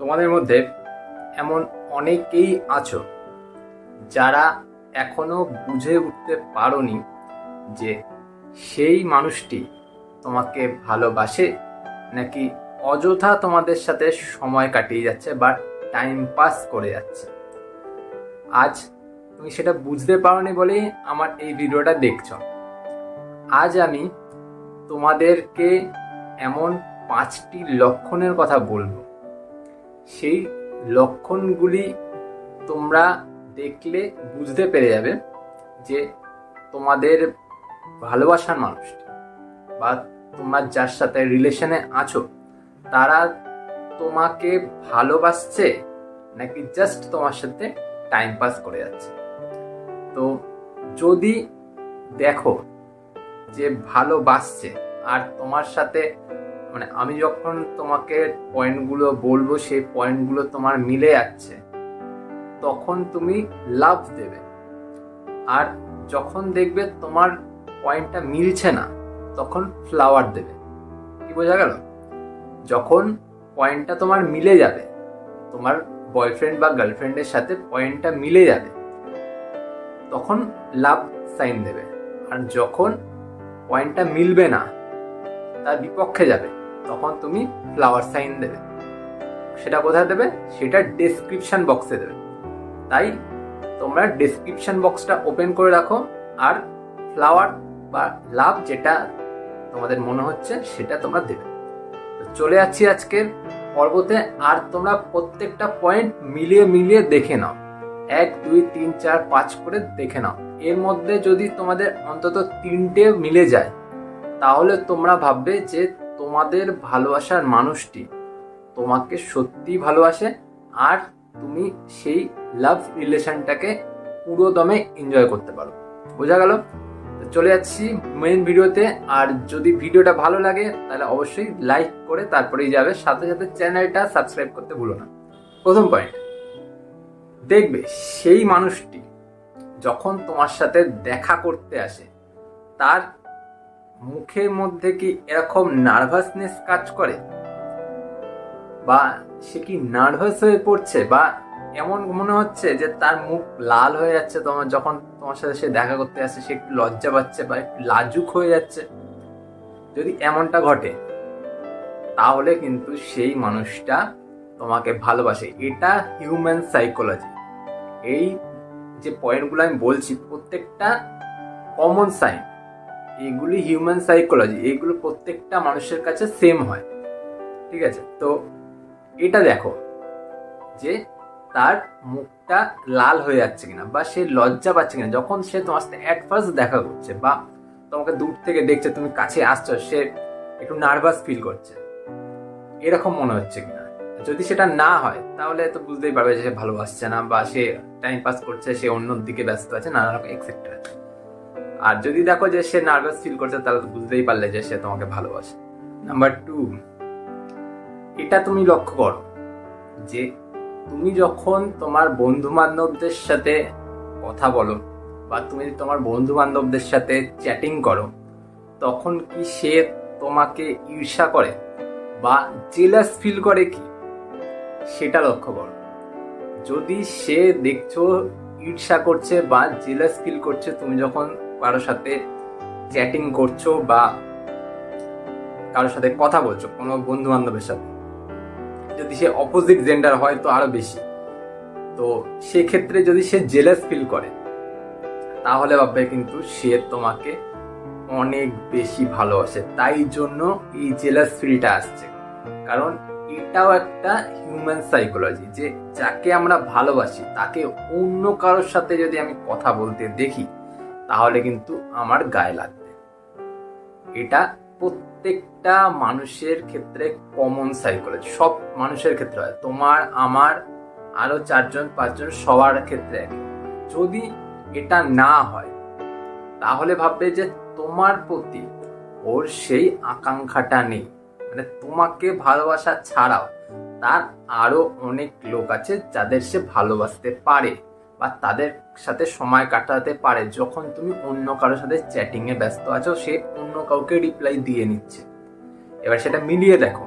তোমাদের মধ্যে এমন অনেকেই আছো যারা এখনও বুঝে উঠতে পারোনি যে সেই মানুষটি তোমাকে ভালোবাসে নাকি অযথা তোমাদের সাথে সময় কাটিয়ে যাচ্ছে বা টাইম পাস করে যাচ্ছে। আজ তুমি সেটা বুঝতে পারোনি বলেই আমার এই ভিডিওটা দেখছ। আজ আমি তোমাদেরকে এমন পাঁচটি লক্ষণের কথা বলব। সেই লক্ষণগুলি তোমরা দেখলে বুঝতে পেরে যাবে যে তোমাদের ভালোবাসার মানুষটি বা তোমরা যার সাথে রিলেশনে আছো, তারা তোমাকে ভালোবাসছে নাকি জাস্ট তোমার সাথে টাইম পাস করে যাচ্ছে? তো যদি দেখো যে ভালোবাসছে আর তোমার সাথে মানে আমি যখন তোমাকে পয়েন্টগুলো বলব, সেই পয়েন্টগুলো তোমার মিলে যাচ্ছে, তখন তুমি লাভ দেবে। আর যখন দেখবে তোমার পয়েন্টটা মিলছে না, তখন ফ্লাওয়ার দেবে। কি বোঝা গেল? যখন পয়েন্টটা তোমার মিলে যাবে, তোমার বয়ফ্রেন্ড বা গার্লফ্রেন্ডের সাথে পয়েন্টটা মিলে যাবে, তখন লাভ সাইন দেবে। আর যখন পয়েন্টটা মিলবে না, তার বিপক্ষে যাবে। তখন তুমি ফ্লাওয়ার সাইন দেবে। সেটা কোথায় দেবে? সেটা ডেসক্রিপশন বক্সে দেবে। তাই তোমরা ডেসক্রিপশন বক্সটা ওপেন করে রাখো আর ফ্লাওয়ার বা লাভ যেটা তোমাদের মনে হচ্ছে সেটা তোমরা দেবে। চলে যাচ্ছি আজকের পর্বতে আর তোমরা প্রত্যেকটা পয়েন্ট মিলিয়ে মিলিয়ে দেখে নাও। এক, দুই, তিন, চার, পাঁচ করে দেখে নাও। এর মধ্যে যদি তোমাদের অন্তত তিনটে মিলে যায়, তাহলে তোমরা ভাববে যে তোমাদের ভালোবাসার মানুষটি তোমাকে সত্যি ভালোবাসে আর তুমি সেই লাভ রিলেশনটাকে পুরো দমে এনজয় করতে পারো। বোঝা গেল? চলে যাচ্ছি মেন ভিডিওতে। আর যদি ভিডিওটা ভালো লাগে, তাহলে অবশ্যই লাইক করে তারপরেই যাবে। সাথে সাথে চ্যানেলটা সাবস্ক্রাইব করতে ভুলো না। প্রথম পয়েন্ট দেখবে সেই মানুষটি যখন তোমার সাথে দেখা করতে আসে, তার মুখের মধ্যে কি এরকম নার্ভাসনেস কাজ করে? বা সে কি নার্ভাস হয়ে পড়ছে? বা এমন মনে হচ্ছে যে তার মুখ লাল হয়ে যাচ্ছে, তোমার যখন তোমার সাথে সে দেখা করতে আসে সে একটু লজ্জা পাচ্ছে বা একটু লাজুক হয়ে যাচ্ছে? যদি এমনটা ঘটে, তাহলে কিন্তু সেই মানুষটা তোমাকে ভালোবাসে। এটা হিউম্যান সাইকোলজি এই যে পয়েন্টগুলো আমি বলছি, প্রত্যেকটা কমন সাইন এগুলি হিউম্যান সাইকোলজি এগুলো প্রত্যেকটা মানুষের কাছে সেম হয়। ঠিক আছে? তো এটা দেখো যে তার মুখটা লাল হয়ে যাচ্ছে কিনা বা সে লজ্জা পাচ্ছে কিনা। যখন সে তোমার সাথে অ্যাট ফার্স্ট দেখা করছে বা তোমাকে দূর থেকে দেখছে, তুমি কাছে আসছো, সে একটু নার্ভাস ফিল করছে, এরকম মনে হচ্ছে কিনা? যদি সেটা না হয়, তাহলে তো বুঝতেই পারবে যে সে ভালোবাসছে না বা সে টাইম পাস করছে, সে অন্য দিকে ব্যস্ত আছে, নানা রকম এক্সেট্রা আর যদি দেখো যে সে নার্ভাস ফিল করছে, তাহলে বুঝতেই পারলে যে সে তোমাকে ভালোবাসে। নাম্বার টু এটা তুমি লক্ষ্য করো যে তুমি যখন তোমার বন্ধু বান্ধবদের সাথে কথা বলো বা তুমি তোমার বন্ধু বান্ধবদের সাথে চ্যাটিং করো, তখন কি সে তোমাকে ঈর্ষা করে বা জেলাস ফিল করে কি? সেটা লক্ষ্য করো। যদি সে দেখছ ঈর্ষা করছে বা জেলাস ফিল করছে, তুমি যখন কারোর সাথে চ্যাটিং করছ বা কারোর সাথে কথা বলছো, কোনো বন্ধু বান্ধবের সাথে। যদি সে অপোজিট জেন্ডার হয় তো আরও বেশি। তো সেক্ষেত্রে যদি সে জেলাস ফিল করে, তাহলে ভাববে কিন্তু সে তোমাকে অনেক বেশি ভালোবাসে। তাই জন্য এই জেলাস ফিলটা আসছে। কারণ এটাও একটা হিউম্যান সাইকোলজি যে যাকে আমরা ভালোবাসি, তাকে অন্য কারোর সাথে যদি আমি কথা বলতে দেখি তাহলে কিন্তু আমার গায়ে লাগবে। এটা প্রত্যেকটা মানুষের ক্ষেত্রে কমন সাইকোলজি সব মানুষের ক্ষেত্রে হয়। তোমার, আমার, আরও চারজন, পাঁচজন, সবার ক্ষেত্রে যদি এটা না হয়, তাহলে ভাববে যে তোমার প্রতি ওর সেই আকাঙ্ক্ষাটা নেই। মানে তোমাকে ভালোবাসা ছাড়াও তার আরও অনেক লোক আছে যাদের সে ভালোবাসতে পারে বা তাদের সাথে সময় কাটাতে পারে যখন তুমি অন্য কারোর সাথে চ্যাটিং এ ব্যস্ত আছো, সে অন্য কাউকে রিপ্লাই দিয়ে নিচ্ছে। এবার সেটা মিলিয়ে দেখো।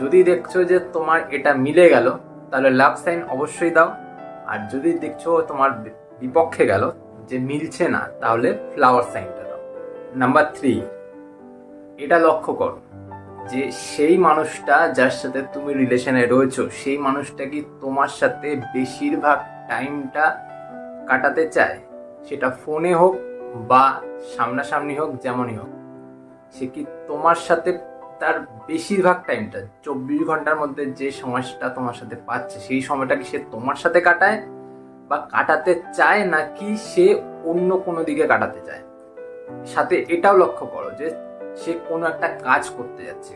যদি দেখছ যে তোমার এটা মিলে গেল, তাহলে লাভ সাইন অবশ্যই দাও। আর যদি দেখছ তোমার বিপক্ষে গেল, যে মিলছে না, তাহলে ফ্লাওয়ার সাইনটা দাও। নাম্বার থ্রি এটা লক্ষ্য করো যে সেই মানুষটা যার সাথে তুমি রিলেশনে রয়েছো, সেই মানুষটা কি তোমার সাথে বেশিরভাগ টাইমটা কাটাতে চায়, সেটা ফোনে হোক বা সামনাসামনি হোক যেমনই হোক। সে কি তোমার সাথে তার বেশিরভাগ টাইমটা চব্বিশ ঘণ্টার মধ্যে যে সময়টা তোমার সাথে পাচ্ছে, সেই সময়টা কি সে তোমার সাথে কাটায় বা কাটাতে চায় নাকি সে অন্য কোনো দিকে কাটাতে চায়? সাথে এটাও লক্ষ্য করো যে সে কোনো একটা কাজ করতে যাচ্ছে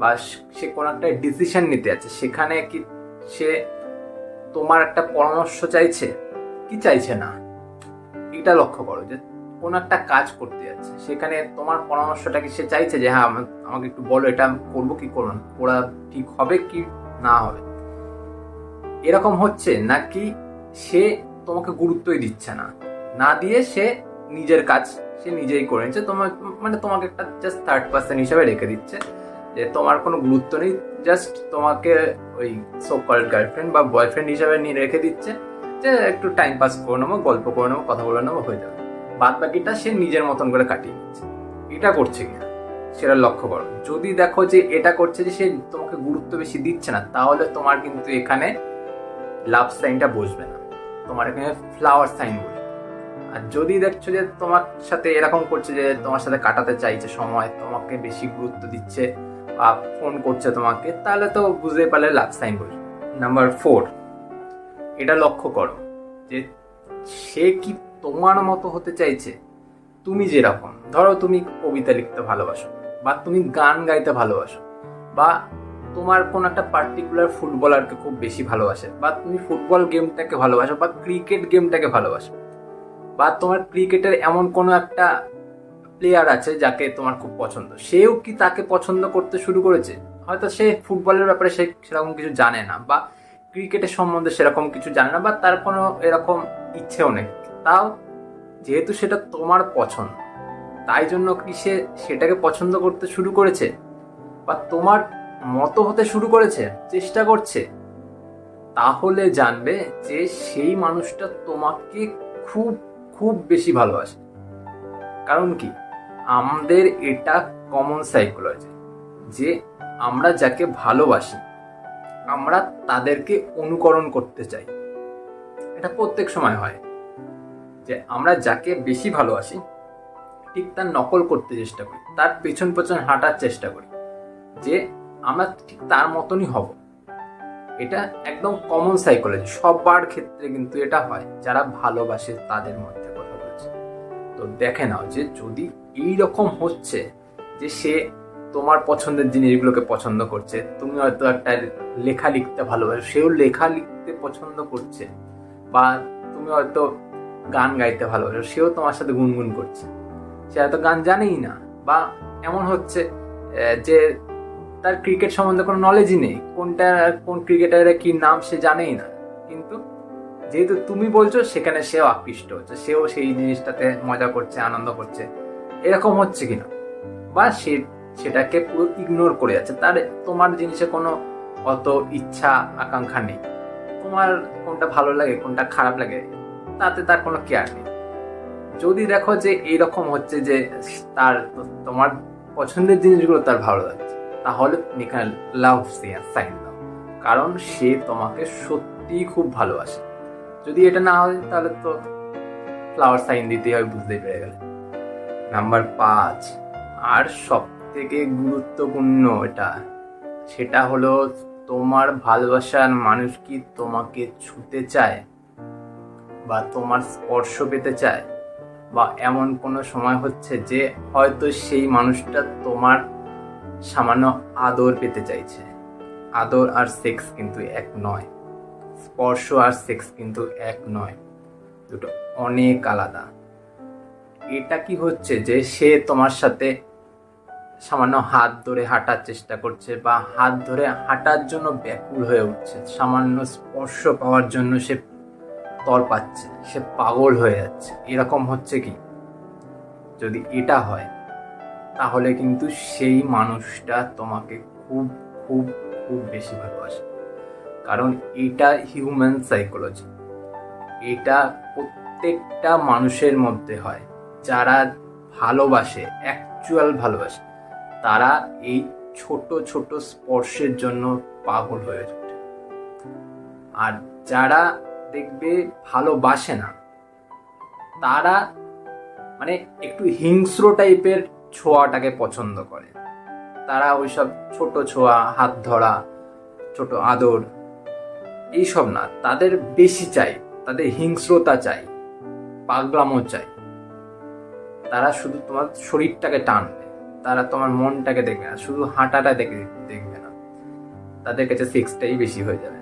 বা সে কোনো একটা ডিসিশন নিতে যাচ্ছে। সেখানে কি সে তোমার একটা পরামর্শ চাইছে? কি চাইছে না? এটা লক্ষ্য করো যে কোনো একটা কাজ করতে যাচ্ছে। সেখানে তোমার পরামর্শটা কি? সে চাইছে যে হ্যাঁ আমা- আমাকে একটু বলো এটা করব কি করব না? ওরা ঠিক হবে কি না হবে? এরকম হচ্ছে নাকি সে তোমাকে গুরুত্বই দিচ্ছে না? না দিয়ে সে নিজের কাজ সে নিজেই করে নিচ্ছে। তোমার মানে তোমাকে একটা জাস্ট থার্ড পার্সন হিসাবে রেখে দিচ্ছে যে, তোমার কোনো গুরুত্ব নেই জাস্ট তোমাকে ওই সোকল গার্লফ্রেন্ড বা বয়ফ্রেন্ড হিসাবে নিয়ে রেখে দিচ্ছে। যে একটু টাইম পাস করে নেব, গল্প করে নেব, কথা বলে নেব, হয়ে যাবে। বাদ বাকিটা সে নিজের মতন করে কাটিয়ে নিচ্ছে। এটা করছে কিনা? সেটা লক্ষ্য করো। যদি দেখো যে এটা করছে যে সে তোমাকে গুরুত্ব বেশি দিচ্ছে না, তাহলে তোমার কিন্তু এখানে লাভ সাইনটা বসবে না। তোমার এখানে ফ্লাওয়ার সাইন বসবে। আর যদি দেখছ যে তোমার সাথে এরকম করছে যে তোমার সাথে কাটাতে চাইছে সময়, তোমাকে বেশি গুরুত্ব দিচ্ছে বা ফোন করছে তোমাকে, তাহলে তো বুঝতে পারলে লাভ সাইন বসবে। নাম্বার ফোর এটা লক্ষ্য করো যে সে কি তোমার মতো হতে চাইছে? তুমি যেরকম, ধরো তুমি কবিতা লিখতে ভালোবাসো বা তুমি গান গাইতে ভালোবাসো বা তোমার কোন একটা পার্টিকুলার ফুটবলারকে খুব বেশি ভালোবাসে বা তুমি ফুটবল গেমটাকে ভালোবাসো বা ক্রিকেট গেমটাকে ভালোবাসো বা তোমার ক্রিকেটের এমন কোনো একটা প্লেয়ার আছে যাকে তোমার খুব পছন্দ, সেও কি তাকে পছন্দ করতে শুরু করেছে? হয়তো সে ফুটবলের ব্যাপারে সে সেরকম কিছু জানে না বা ক্রিকেটের সম্বন্ধে সেরকম কিছু জানে না, বা তার কোনো এরকম ইচ্ছেও নেই। তাও যেহেতু সেটা তোমার পছন্দ, তাই জন্য কি সে সেটাকে পছন্দ করতে শুরু করেছে? বা তোমার মতো হতে শুরু করেছে, চেষ্টা করছে? তাহলে জানবে যে সেই মানুষটা তোমাকে খুব খুব বেশি ভালোবাসে। কারণ কি? আমাদের এটা কমন সাইকোলজি যে আমরা যাকে ভালোবাসি আমরা তাদেরকে অনুকরণ করতে চাই। এটা প্রত্যেক সময় হয় যে আমরা যাকে বেশি ভালোবাসি, ঠিক তার নকল করতে চেষ্টা করি, তার পেছন পেছন হাঁটার চেষ্টা করি, যে আমরা ঠিক তার মতনই হব। এটা একদম কমন সাইকোলজি সবার ক্ষেত্রে কিন্তু এটা হয়, যারা ভালোবাসে তাদের মধ্যে কথা বলছে। তো দেখে নাও যে যদি এই রকম হচ্ছে যে সে তোমার পছন্দের জিনিসগুলোকে পছন্দ করছে। তুমি হয়তো একটা লেখা লিখতে ভালোবাসো, সেও লেখা লিখতে পছন্দ করছে। বা তুমি হয়তো গান গাইতে ভালোবাসো, সেও তোমার সাথে গুনগুন করছে। সে হয়তো গান জানেই না, বা এমন হচ্ছে যে তার ক্রিকেট সম্বন্ধে কোনো নলেজই নেই, কোনটা, কোন ক্রিকেটারের কি নাম সে জানেই না। কিন্তু যেহেতু তুমি বলছো, সেখানে সেও আকৃষ্ট হচ্ছে, সেও সেই জিনিসটাতে মজা করছে, আনন্দ করছে, এরকম হচ্ছে কিনা। বা সে সেটাকে পুরো ইগনোর করে যাচ্ছে। তার তোমার জিনিসে কোনো অত ইচ্ছা, আকাঙ্ক্ষা নেই। তোমার কোনটা ভালো লাগে, কোনটা খারাপ লাগে, তাতে তার কোনো কেয়ার নেই। যদি দেখো যে এইরকম হচ্ছে যে তার তোমার পছন্দের জিনিসগুলো তার ভালো লাগছে, তাহলে লাভ সাইন দাও। কারণ সে তোমাকে সত্যিই খুব ভালোবাসে। যদি এটা না হয়, তাহলে তো ফ্লাওয়ার সাইন দিতেই হয়, বুঝতেই পেরে গেলে। নাম্বার পাঁচ, আর সব থেকে গুরুত্বপূর্ণ এটা। সেটা হলো, তোমার ভালোবাসার মানুষ কি তোমাকে ছুতে চায়? বা তোমার স্পর্শ পেতে চায়? বা এমন কোনো সময় হচ্ছে যে হয়তো সেই মানুষটা তোমার সামান্য আদর পেতে চাইছে। আদর আর সেক্স কিন্তু এক নয়। স্পর্শ আর সেক্স কিন্তু এক নয়। দুটো অনেক আলাদা। এটা কি হচ্ছে যে সে তোমার সাথে সামান্য হাত ধরে হাঁটার চেষ্টা করছে বা হাত ধরে হাঁটার জন্য ব্যাকুল হয়ে উঠছে। সামান্য স্পর্শ পাওয়ার জন্য সে তর পাচ্ছে, সে পাগল হয়ে যাচ্ছে। এরকম হচ্ছে কি? যদি এটা হয়, তাহলে কিন্তু সেই মানুষটা তোমাকে খুব খুব খুব বেশি ভালোবাসে। কারণ এটা হিউম্যান সাইকোলজি এটা প্রত্যেকটা মানুষের মধ্যে হয়, যারা ভালোবাসে অ্যাকচুয়াল ভালোবাসে। তারা এই ছোট ছোট স্পর্শের জন্য পাগল হয়ে ওঠে। আর যারা দেখবে ভালোবাসে না, তারা মানে একটু হিংস্র টাইপের ছোঁয়াটাকে পছন্দ করে। তারা ওইসব ছোট ছোঁয়া, হাত ধরা, ছোট আদর, এইসব না, তাদের বেশি চাই, তাদের হিংস্রতা চাই, পাগলামো চাই। তারা শুধু তোমার শরীরটাকে টানবে। তারা তোমার মনটাকে দেখবে না, শুধু হাঁটাটা দেখে দেখবে না। তাদের কাছে সেক্সটাই বেশি হয়ে যাবে।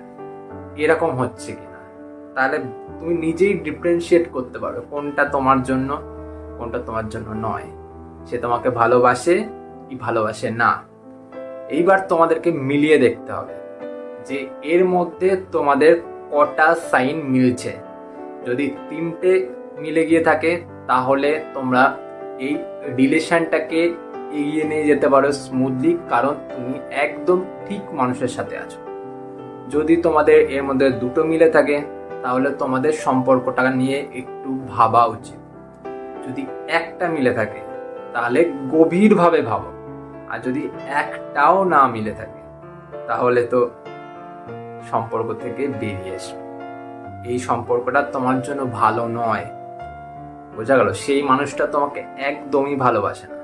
এরকম হচ্ছে কিনা? তাহলে তুমি নিজেই ডিফারেন্সিয়েট করতে পারো কোনটা তোমার জন্য, কোনটা তোমার জন্য নয়। সে তোমাকে ভালোবাসে কি ভালোবাসে না। এইবার তোমাদেরকে মিলিয়ে দেখতে হবে যে এর মধ্যে তোমাদের কটা সাইন মিলছে। যদি তিনটে মিলে গিয়ে থাকে, তাহলে তোমরা এই রিলেশনটাকে এগিয়ে নিয়ে যেতে পারো স্মুথলি কারণ তুমি একদম ঠিক মানুষের সাথে আছো। যদি তোমাদের এর মধ্যে দুটো মিলে থাকে, তাহলে তোমাদের সম্পর্কটা নিয়ে একটু ভাবা উচিত। যদি একটা মিলে থাকে, তাহলে গভীরভাবে ভাবো। আর যদি একটাও না মিলে থাকে, তাহলে তো সম্পর্ক থেকে বেরিয়ে এসো। এই সম্পর্কটা তোমার জন্য ভালো নয়। বোঝা গেল? সেই মানুষটা তোমাকে একদমই ভালোবাসে না।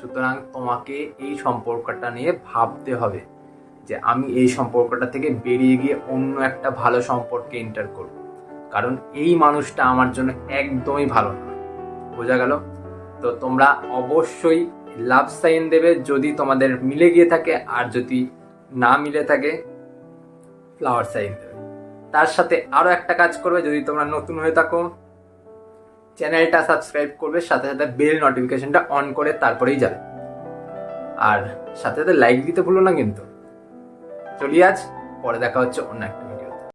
সুতরাং তোমাকে এই সম্পর্কটা নিয়ে ভাবতে হবে যে আমি এই সম্পর্কটা থেকে বেরিয়ে গিয়ে অন্য একটা ভালো সম্পর্কে এন্টার করব। কারণ এই মানুষটা আমার জন্য একদমই ভালো না। বোঝা গেল? তো তোমরা অবশ্যই লাভ সাইন দেবে যদি তোমাদের মিলে গিয়ে থাকে, আর যদি না মিলে থাকে ফ্লাওয়ার সাইন দেবে। তার সাথে আরও একটা কাজ করবে, যদি তোমরা নতুন হয়ে থাকো চ্যানেলটা সাবস্ক্রাইব করবে, সাথে সাথে বেল নোটিফিকেশনটা অন করে তারপরেই যাবে। আর সাথে সাথে লাইক দিতে ভুলো না কিন্তু। চলি আজ, পরে দেখা হচ্ছে অন্য একটা।